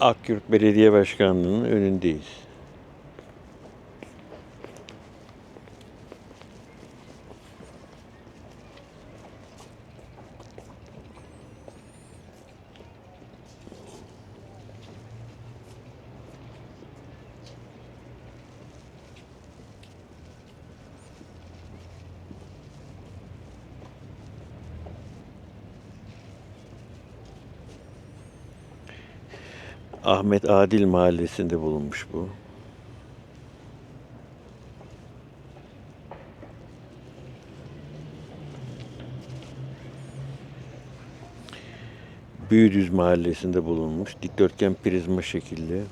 Akyurt Belediye Başkanlığı'nın önündeyiz. Ahmet Adil Mahallesi'nde bulunmuş bu. Büyüdüz Mahallesi'nde bulunmuş. Dikdörtgen prizma şekilli.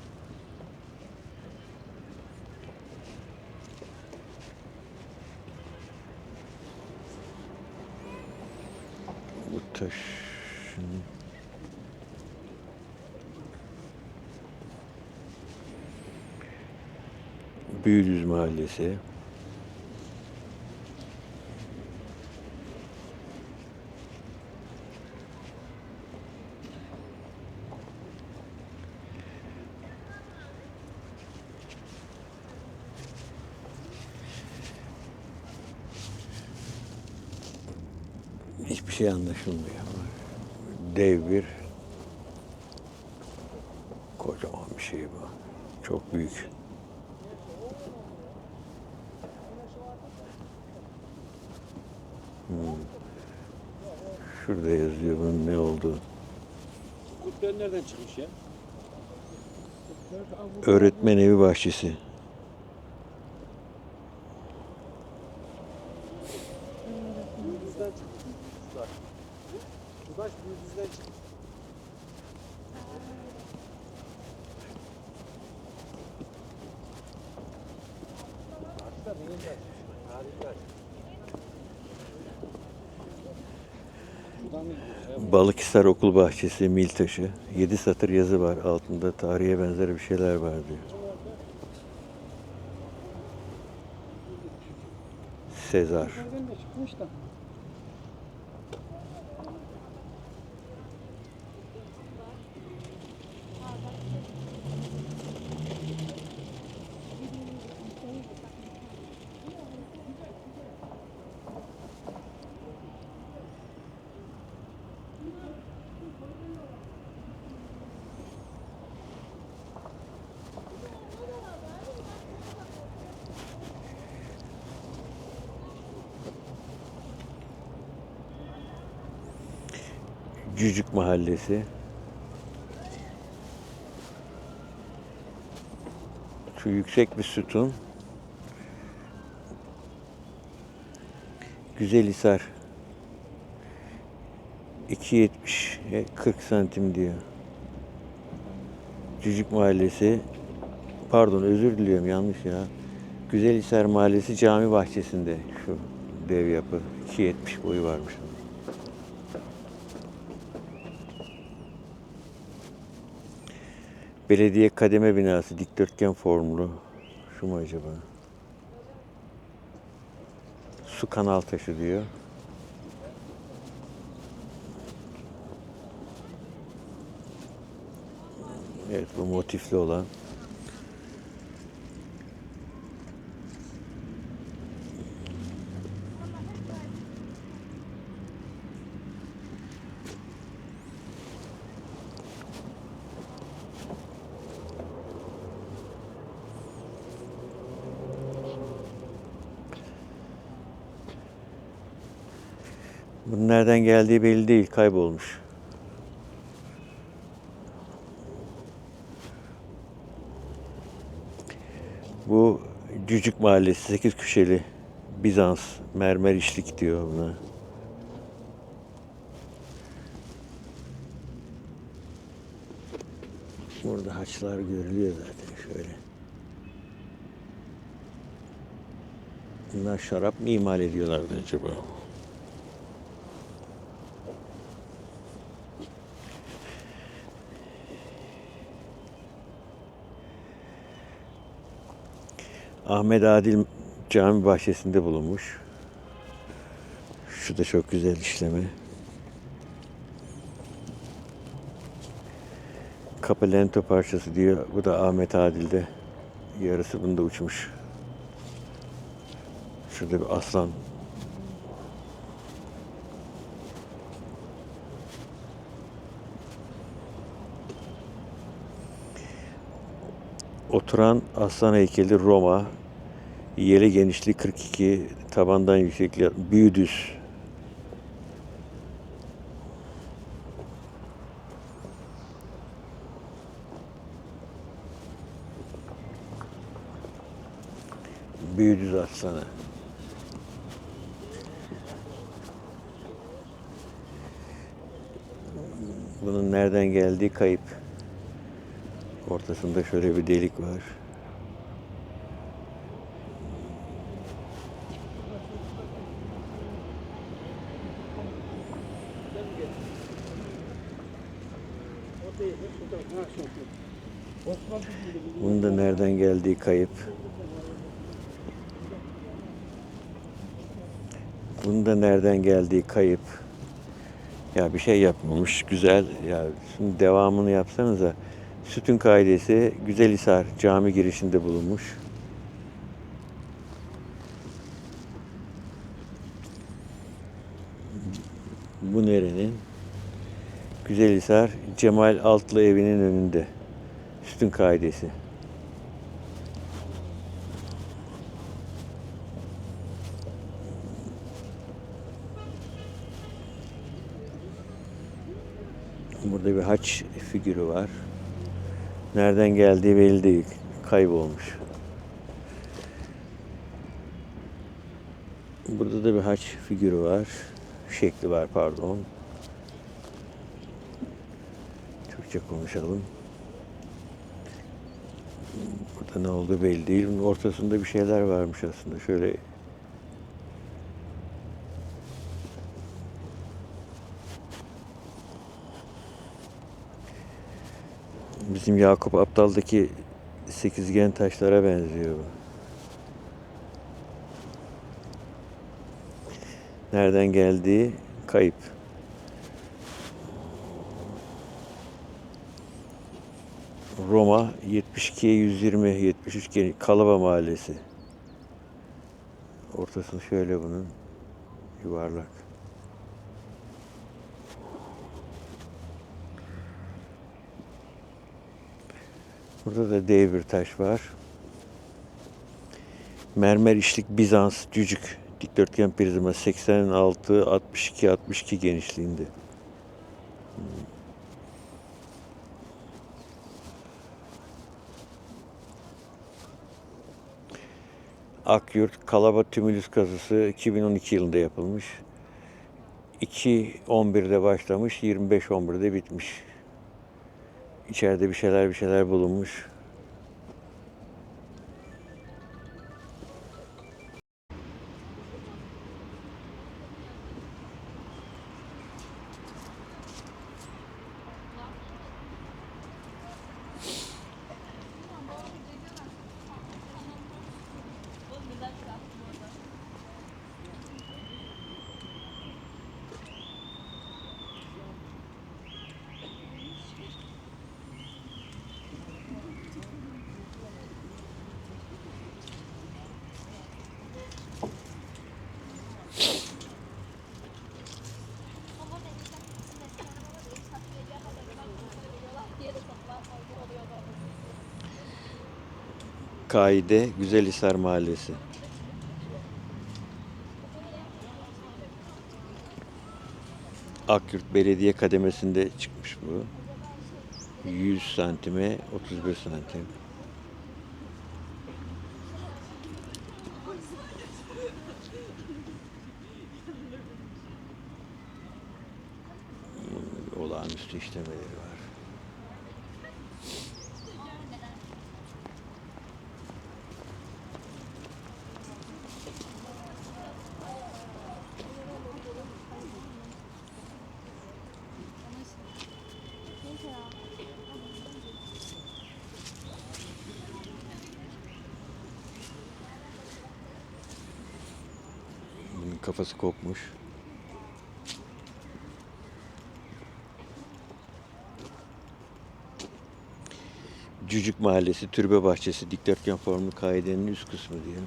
Bu taş Büyüdüz Mahallesi. Hiçbir şey anlaşılmıyor. Dev bir kocaman bir şey bu. Çok büyük. Şurada yazıyor bunun ne olduğu. Kurtlar nereden çıkmış ya? Öğretmen evi bahçesi. Büyüdüzden çıkmış. Sudaş. Sudaş büyüdüzden çıkmış. Ağaçlar neyin var? Tarihi var. Buradan mı gidiyoruz ya? Balıkhisar Okul Bahçesi, Miltaşı. Yedi satır yazı var. Altında tarihe benzer bir şeyler var diyor. Sezar. Cücük Mahallesi. Şu yüksek bir sütun. Güzelhisar. 2.70 e, 40 santim diyor. Cücük Mahallesi. Pardon özür diliyorum yanlış ya. Güzelhisar Mahallesi cami bahçesinde şu dev yapı. 2.70 boyu varmış. Belediye kademe binası dikdörtgen formlu. Şu mu acaba? Su kanal taşı diyor. Evet bu motifli olan. Bunun nereden geldiği belli değil, kaybolmuş. Bu Cücük Mahallesi, 8 köşeli Bizans mermer işlik diyor buna. Burada haçlar görülüyor zaten şöyle. Bunlar şarap mı imal ediyorlardı acaba? Ahmet Adil cami bahçesinde bulunmuş. Şu da çok güzel işleme. Capelento parçası diyor. Bu da Ahmet Adil'de. Yarısı bunda uçmuş. Şurada bir aslan. Oturan aslan heykeli Roma. Yeri genişliği 42, tabandan yüksekliği büyüdüz. Büyüdüz aslanı. Bunun nereden geldiği kayıp. Ortasında şöyle bir delik var. Bunun da nereden geldiği kayıp. Bunun da nereden geldiği kayıp. Ya bir şey yapmamış. Güzel. Ya şimdi devamını yapsanıza. Sütün kaidesi Güzelhisar cami girişinde bulunmuş. Bu nerenin? Güzelhisar Cemal Altlı evinin önünde. Sütün kaidesi. Burada bir haç figürü var. Nereden geldiği belli değil. Kaybolmuş. Burada da bir haç figürü var. Şekli var pardon. Türkçe konuşalım. Burada ne oldu belli değil. Ortasında bir şeyler varmış aslında. Şöyle bizim Yakup Aptal'daki sekizgen taşlara benziyor bu. Nereden geldiği kayıp. Roma 72'ye 120 73 geni- Kalaba Mahallesi. Ortasını şöyle bunun yuvarlak. Burada da dev bir taş var. Mermer işlik Bizans cücük dikdörtgen prizma 86 62 62 genişliğinde. Akyurt Kalaba Tümülüs kazısı 2012 yılında yapılmış. 2.11'de başlamış, 25.11'de bitmiş. İçeride bir şeyler bir şeyler bulunmuş. Kaide Güzelhisar Mahallesi. Akyurt Belediye kademesinde çıkmış bu. 100 santime 35 santim. Hmm, Olağanüstü işlemeleri var. Bunun kafası kopmuş. Cücük Mahallesi, Türbe Bahçesi, dikdörtgen formlu kaidenin üst kısmı diyor.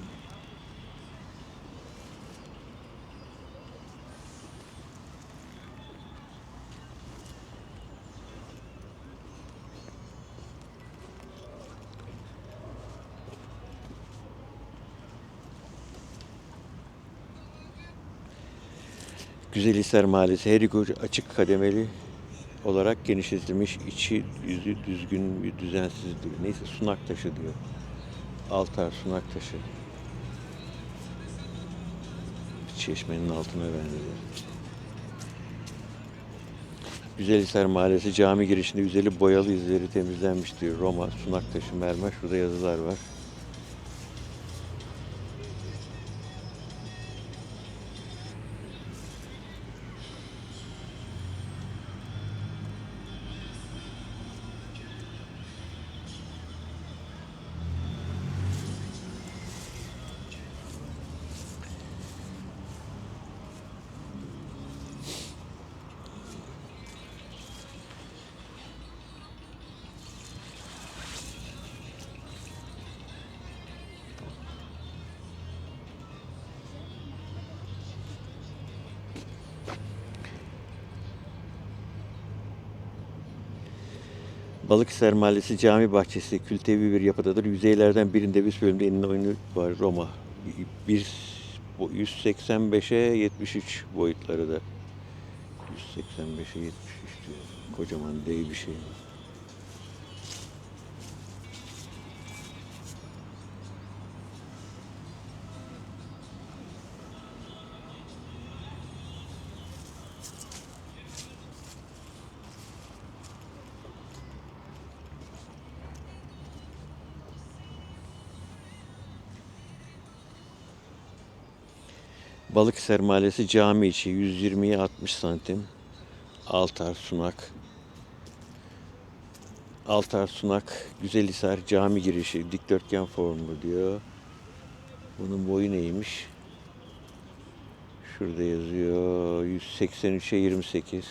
Güzelhisar Mahallesi her iki açık kademeli olarak genişletilmiş, içi yüzü düzgün bir düzensiz diyor. Neyse sunak taşı diyor. Altar sunak taşı. Çeşmenin altına benziyor. Güzelhisar Mahallesi cami girişinde üzeri boyalı izleri temizlenmiş diyor. Roma, sunak taşı, mermer. Şurada yazılar var. Balıkesir Mahallesi cami bahçesi kültevi bir yapıdadır. Yüzeylerden birinde bir bölümde enine oyunu var Roma. Bir, bu 185'e 73 boyutları da. 185'e 73 diyor. Kocaman dev bir şey. Balıkesir Mahallesi cami içi 120'ye 60 santim. Altar sunak. Altar sunak Güzelhisar cami girişi dikdörtgen formlu diyor. Bunun boyu neymiş? Şurada yazıyor 183'e 28.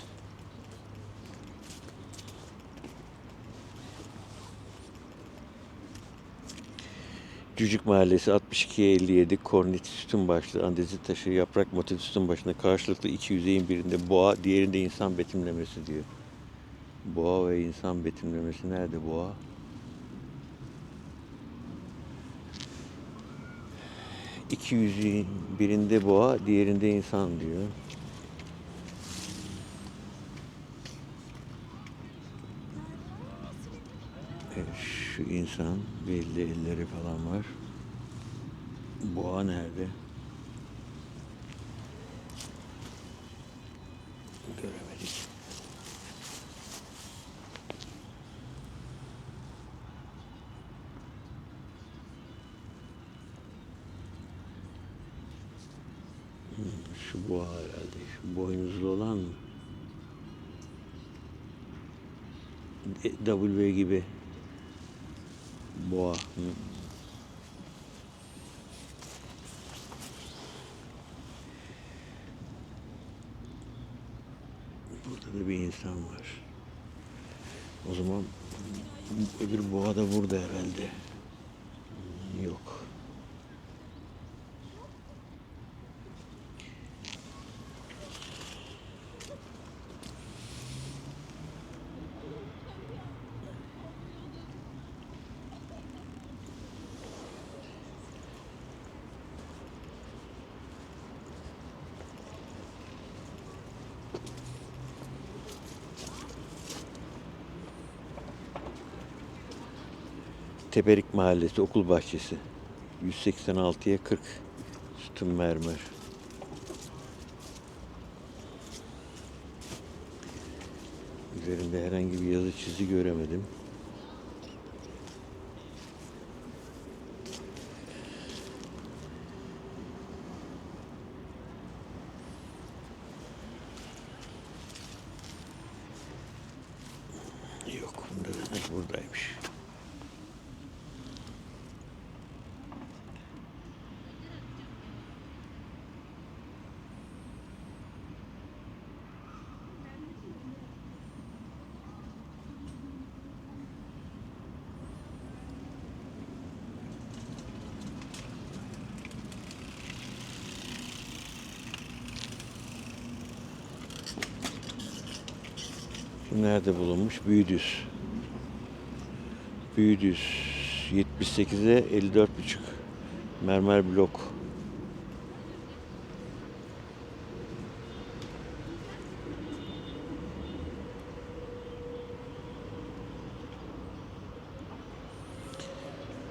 Cücük Mahallesi 62'ye 57 kornit sütun başlı andezit taşı yaprak motif sütun başında karşılıklı iki yüzeyin birinde boğa diğerinde insan betimlemesi diyor. Boğa ve insan betimlemesi nerede boğa? İki yüzeyin birinde boğa diğerinde insan diyor. Evet, şu insan belli elleri falan var. Boğa nerede? Göremedik. Hmm, Şu boğa herhalde. Şu boynuzlu olan mı? W gibi. Boğa. Burada da bir insan var. O zaman öbür boğa da burada herhalde. Yok. Teperik Mahallesi okul bahçesi. 186'ya 40 sütun mermer. Üzerinde herhangi bir yazı çizi göremedim. Yok, bunda da buradaymış. Şu nerede bulunmuş? Büyüdüz. Büyüdüz. 78'e 54,5 mermer blok.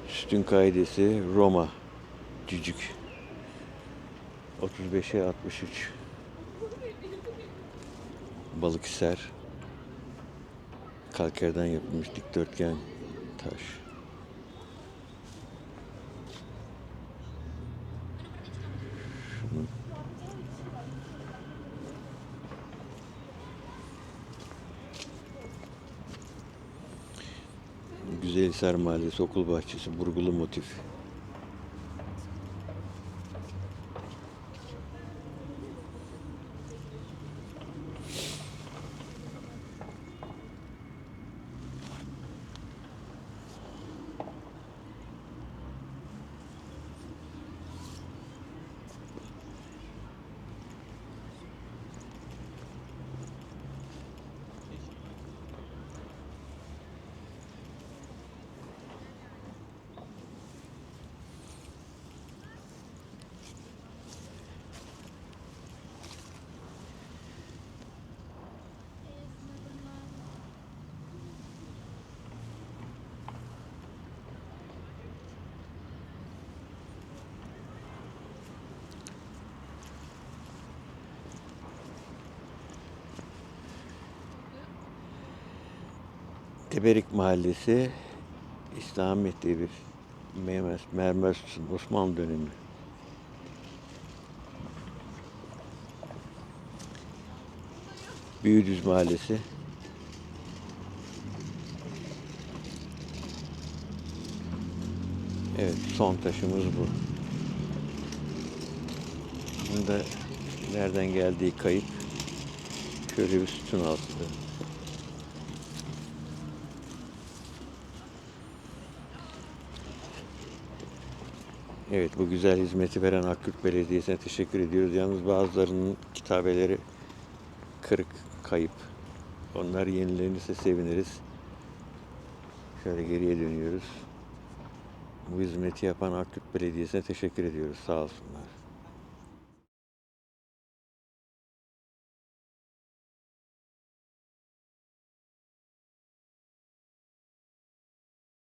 Sütün kaidesi Roma. Cücük. 35'e 63. Balıkhisar. Kalkerden yapılmış dikdörtgen taş. Şunu. Güzelhisar Mahallesi okul bahçesi burgulu motif. Teberik Mahallesi İslamiyet diye bir mermer, Osmanlı dönemi. Büyüdüz Mahallesi. Evet, son taşımız bu. Bunun da nereden geldiği kayıp. Şöyle bir sütun altında. Evet bu güzel hizmeti veren Akkurt Belediyesi'ne teşekkür ediyoruz. Yalnız bazılarının kitabeleri kırık, kayıp. Onlar yenilenirse seviniriz. Şöyle geriye dönüyoruz. Bu hizmeti yapan Akkurt Belediyesi'ne teşekkür ediyoruz. Sağ olsunlar.